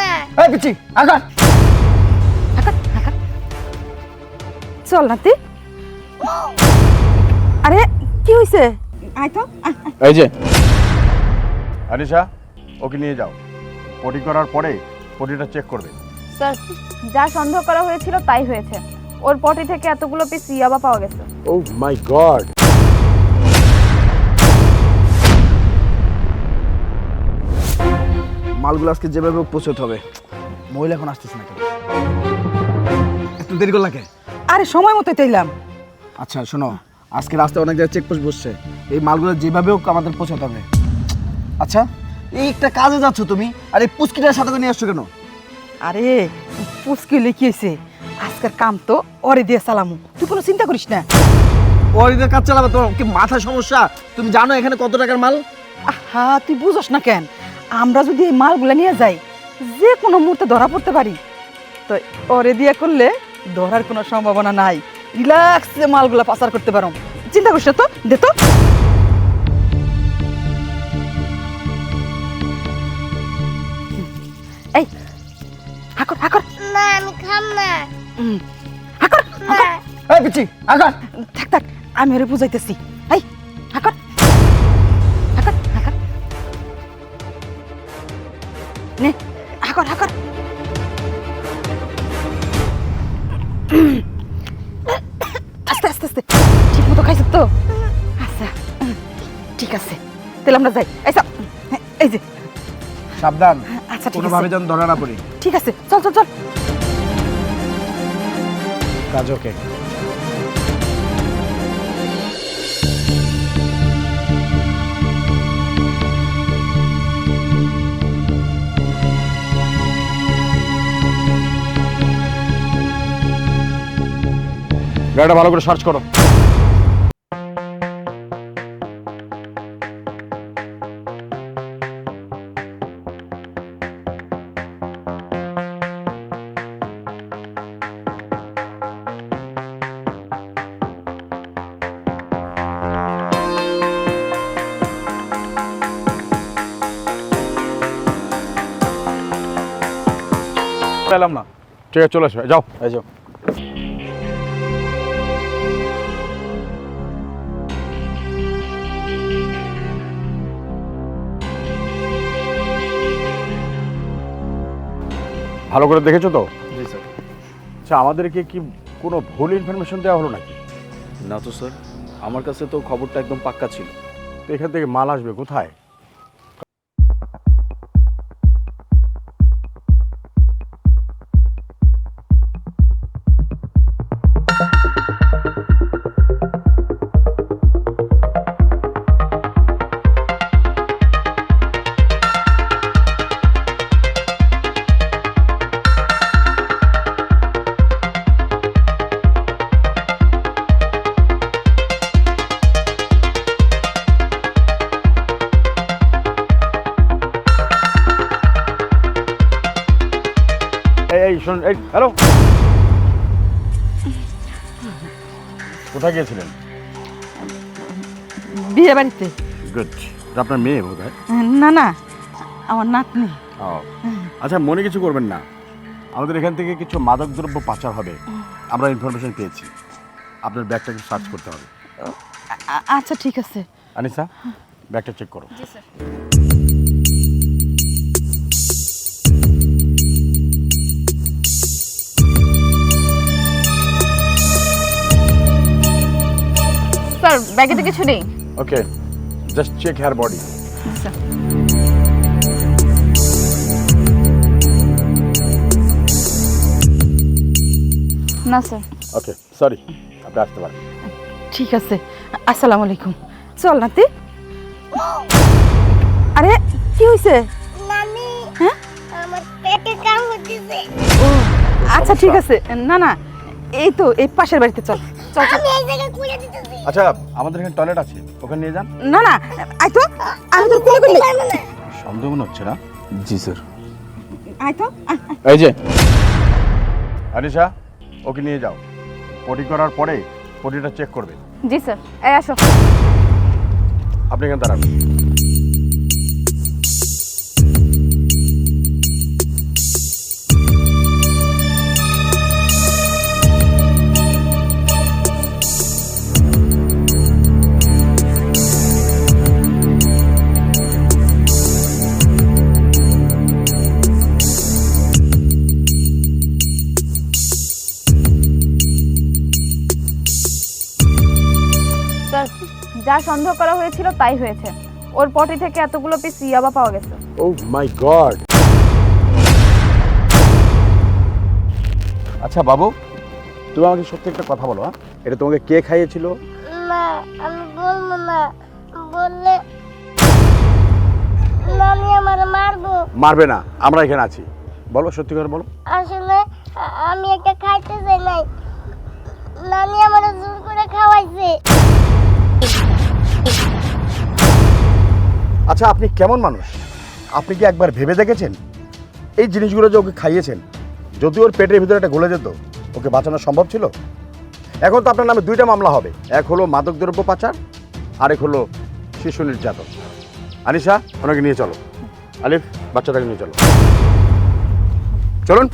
না এই পিচ্ছি হাকার চল নাতি। আরে কি হইছে? আয় তো। এই যে। আনিশা ওকে নিয়ে যাও। পটি করার পরে পটিটা চেক করবে। স্যার যা সন্দেহ করা হয়েছিল তাই হয়েছে। ওর পটি থেকে এতগুলো পিস ইয়াবা পাওয়া গেছে। ও মাই গড মালগুলো আজকে যেভাবে পৌঁছতে হবে। মহিলা এখন আসতেছে না কেন? এত দেরি করলা কে? আরে সময় মতো তাইলাম আচ্ছা শোনো আজকে রাস্তায় অনেক জায়গায় চেকপোস্ট বসছে। এই মালগুলো যেভাবে হোক আমাদের পৌঁছাতে হবে। আচ্ছা এই একটা কাজে যাচ্ছ তুমি আর এই পুচকিটার সাথে নিয়ে আসছো কেন? আরে পুচকি লিখিয়েছে আজকের কাম তো অরে দিয়ে সালামু তুই কোনো চিন্তা করিস না। ওরিদের কাজ চালাবে তোমার কি মাথা সমস্যা? তুমি জানো এখানে কত টাকার মাল? আহা তুই বুঝস না কেন? আমরা যদি এই মালগুলা নিয়ে যাই যে কোনো মুহূর্তে ধরা পড়তে পারি। তো ওরে দিয়ে করলে ধরার কোনো সম্ভাবনা নাই। রিল্যাক্সে মালগুলা পাচার করতে পারো। চিন্তা করিস না তো দে তো। এই হাকর হাকর। না আমি খাম না। হুম, হাকর না। এই পিচ্ছি আগান থাক থাক আমি ওরে বুঝাইতেছি। এই। নে হাকর হাকর। আস্তে আস্তে আস্তে। ঠিক মতো খাইছ তো? আচ্ছা ঠিক আছে। তাহলে আমরা যাই। এই সব, এই যে। সাবধান। আচ্ছা ঠিক কোনোভাবে আছে। যেন ধরা না পড়ি। ঠিক আছে চল চল চল। কাজ ওকে গাড়িটা ভালো করে সার্চ করো। পেলাম না। ঠিক আছে চলে আসবে যাও। এই যাও। ভালো করে দেখেছ তো? জি স্যার। আচ্ছা আমাদেরকে কি কোনো ভুল ইনফরমেশন দেওয়া হলো নাকি? না তো স্যার। আমার কাছে তো খবরটা একদম পাক্কা ছিল। তো এখান থেকে মাল আসবে কোথায়? এই এই শোন এই হ্যালো কোথায় গিয়েছিলেন? বিয়ে বাড়িতে। গুড আপনার মেয়ে বোধ হয়? না না আমার নাতনি। ও আচ্ছা মনে কিছু করবেন না। আমাদের এখান থেকে কিছু মাদকদ্রব্য পাচার হবে। আমরা ইনফরমেশন পেয়েছি। আপনার ব্যাগটাকে সার্চ করতে হবে। আচ্ছা ঠিক আছে। আনিসা ব্যাগটা চেক করো। জি স্যার স্যার ব্যাগে তো কিছু নেই। Okay just check hair body sir না স্যার ওকে সরি আপনি আসতে পারেন। ঠিক আছে আসসালামু আলাইকুম। চল নাতি আরে কি হয়েছে নানি হ্যাঁ? আমার পেটে কাম হচ্ছে ও আচ্ছা ঠিক আছে। না না এই তো এই পাশের বাড়িতে চল। আচ্ছা আমাদের এখানে টয়লেট আছে ওখানে নিয়ে যান। না না আয় তো আমি তোর কোলে কোলে সন্দেহ মনে হচ্ছে না? জি স্যার। আই তো। এই যে। আনিশা ওকে নিয়ে যাও। পটি করার পরে পটিটা চেক করবে। জি স্যার। এই আসো। আপনি এখানে দাঁড়ান। যা সন্দেহ করা হয়েছিল তাই হয়েছে। ওর পটি থেকে এতগুলো পিস ইয়াবা পাওয়া গেছে। ও মাই গড আচ্ছা বাবু তুমি আমাকে সত্যি একটা কথা বলো হ্যাঁ? এটা তোমাকে কে খাইয়েছিল? না আমি বলব না। বললে নানি আমার মারবো। মারবে না আমরা এখানে আছি। বলো সত্যি করে বলো। আসলে আমি একটা খাইতে চাই নাই। নানি আমার জোর করে খাওয়াইছে। আচ্ছা আপনি কেমন মানুষ? আপনি কি একবার ভেবে দেখেছেন? এই জিনিসগুলো যে ওকে খাইয়েছেন, যদি ওর পেটের ভিতরে একটা গলে যেত, ওকে বাঁচানো সম্ভব ছিল? এখন তো আপনার নামে দুইটা মামলা হবে। এক হলো মাদকদ্রব্য পাচার, আরেক হলো শিশু নির্যাতন। আনিশা, ওনাকে নিয়ে চলো। আলিফ, বাচ্চাটাকে নিয়ে চলো। চলুন।